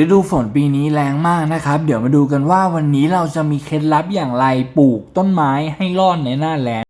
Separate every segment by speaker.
Speaker 1: ฤดูฝนปีนี้แรงมากนะครับ เดี๋ยวมาดูกันว่าวันนี้เราจะมีเคล็ดลับอย่างไรปลูกต้นไม้ให้รอดในหน้าแล้ง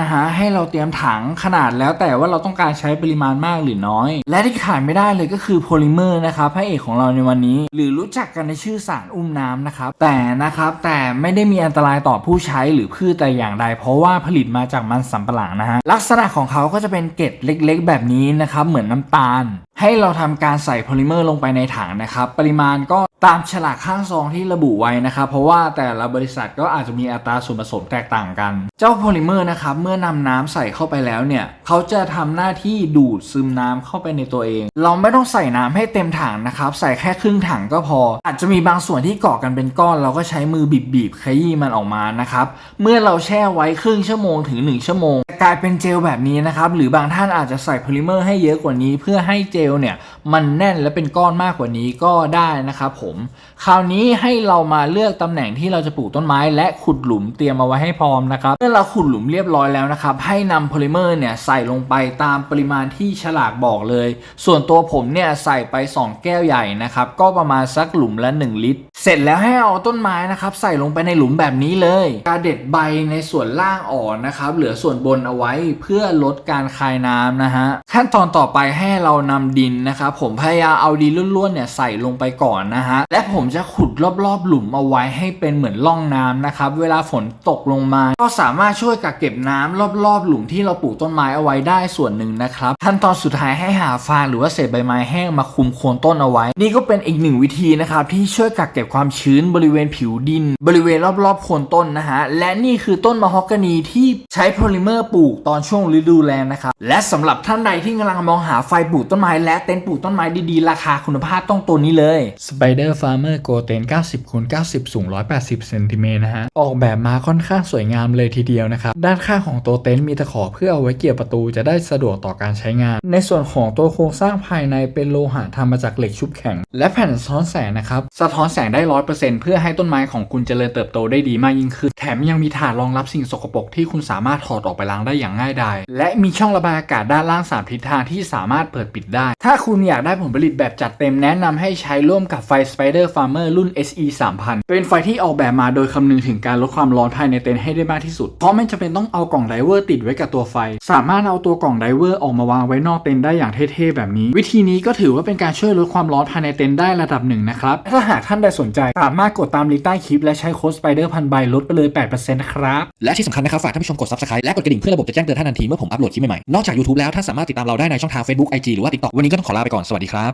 Speaker 1: นะฮะให้เราเตรียมถังขนาดแล้วแต่ว่าเราต้องการใช้ปริมาณมากหรือน้อย และที่ขาดไม่ได้เลยก็คือโพลิเมอร์นะครับพระเอกของเราในวันนี้ หรือรู้จักกันในชื่อสารอุ้มน้ำนะครับแต่นะครับแต่ไม่ได้มีอันตรายต่อผู้ใช้หรือพืชแต่อย่างใด เพราะว่าผลิตมาจากมันสำปะหลังนะฮะลักษณะของเขาก็จะเป็นเกล็ดเล็ก ๆ แบบนี้นะครับเหมือนน้ำตาล ให้เราทำการใส่โพลิเมอร์ลงไปในถังนะครับ ปริมาณก็ตามฉลากข้างซองที่ระบุไว้นะครับ เพราะว่าแต่ละบริษัทก็อาจจะมีอัตราส่วนผสมแตกต่างกัน เจ้าโพลิเมอร์นะครับ เมื่อนำน้ำใส่เข้าไปแล้วเนี่ย เขาจะทำหน้าที่ดูดซึมน้ำเข้าไปในตัวเอง เราไม่ต้องใส่น้ำให้เต็มถังนะครับ ใส่แค่ครึ่งถังก็พอ อาจจะมีบางส่วนที่เกาะกันเป็นก้อน เราก็ใช้มือบีบๆขยี้มันออกมานะครับ เมื่อเราแช่ไว้ครึ่งชั่วโมงถึง 1 ชั่วโมง กลายเป็นเจลแบบนี้นะครับหรือบางท่านอาจจะใส่โพลิเมอร์ให้เยอะกว่านี้ เพื่อให้เจลเนี่ยมันแน่นและเป็นก้อนมากกว่านี้ก็ได้นะครับผมคราวนี้ให้เรามาเลือกตำแหน่งที่เราจะปลูกต้นไม้ และขุดหลุมเตรียมเอาไว้ให้พร้อมนะครับเมื่อเราขุดหลุมเรียบร้อยแล้วนะครับให้นำโพลิเมอร์เนี่ยใส่ลงไปตามปริมาณที่ฉลากบอกเลย ส่วนตัวผมเนี่ยใส่ไป 2 แก้วใหญ่นะครับก็ประมาณสักหลุมละ 1 ลิตรเสร็จแล้วให้เอาต้นไม้นะครับใส่ลงไปในหลุมแบบนี้เลยการเด็ดใบในส่วนล่างอ่อกนะครับเหลือส่วนบนเอาไว้เพื่อลดการคายน้ำนะฮะขั้นตอนต่อไปให้เรานำดินนะครับผมพยายามเอาดินล้วนๆเนี่ยใส่ลงไปก่อนนะฮะและผมจะขุดรอบๆ หลุมเอาไว้ให้เป็นเหมือนร่องน้ำนะครับเวลาฝนตกลงมา ก็สามารถช่วยกักเก็บน้ำรอบๆ หลุมที่เราปลูกต้นไม้เอาไว้ได้ส่วนหนึ่งนะครับขั้นตอนสุดท้ายให้หาฟางหรือว่าเศษใบไม้แห้งมาคุมโคนต้นเอาไว้ นี่ก็เป็นอีกหนึ่งวิธีนะครับที่ช่วยกักเก็บความชื้นบริเวณผิวดิน บริเวณรอบๆโคนต้นนะฮะ และนี่คือต้นมะฮอกกานีที่ใช้โพลิเมอร์ปลูกตอนช่วงฤดูแล้งนะครับ และสำหรับท่านใดที่กำลังมองหาไฟปลูกต้นไม้และเต็นท์ปลูกต้นไม้ดีๆ ราคาคุณภาพต้องตัวนี้เลย Spider Farmer Go Tent 90คูณ90 สูง 180เซนติเมตรนะฮะ ออกแบบมาค่อนข้างสวยงามเลยทีเดียวนะครับ ด้านข้างของตัวเต็นท์มีตะขอเพื่อเอาไว้เกี่ยวประตูจะได้สะดวกต่อการใช้งาน ในส่วนของตัวโครงสร้างภายในเป็นโลหะทำมาจากเหล็กชุบแข็ง และแผ่นสะท้อนแสงนะครับ สะท้อนแสงได้ได้ร้อยเปอร์เซ็นต์เพื่อให้ต้นไม้ของคุณเจริญเติบโตได้ดีมากยิ่งขึ้น แถมยังมีถาดรองรับสิ่งสกปรกที่คุณสามารถถอดออกไปล้างได้อย่างง่ายดาย และมีช่องระบายอากาศด้านล่างสามทิศทางที่สามารถเปิดปิดได้ ถ้าคุณอยากได้ผลผลิตแบบจัดเต็มแนะนำให้ใช้ร่วมกับไฟ Spider Farmer รุ่น SE 3000 เป็นไฟที่ออกแบบมาโดยคำนึงถึงการลดความร้อนภายในเต็นท์ให้ได้มากที่สุด เพราะไม่จำเป็นต้องเอากล่องไดเวอร์ติดไว้กับตัวไฟ สามารถเอาตัวกล่องไดเวอร์ออกมาวางไว้นอกเต็นท์ได้อย่างเท่ๆแบบนี้ วิธีนี้ก็ถือว่าเป็นการช่วยลดความร้อนภายในเต็นท์ได้ระดับหนึ่งนะครับ ถ้าหากท่านใดสนใจ สามารถกดตามลิงก์ใต้คลิปและใช้โค้ดสไปเดอร์พันใบลดไปเลย 8%ครับ
Speaker 2: และที่สำคัญนะครับฝากท่านผู้ชมกด subscribe และกดกระดิ่งเพื่อระบบจะแจ้งเตือนท่านทันทีเมื่อผมอัปโหลดคลิปใหม่ๆนอกจาก YouTube แล้วท่านสามารถติดตามเราได้ในช่องทาง Facebook IG หรือว่า TikTok วันนี้ก็ต้องขอลาไปก่อนสวัสดีครับ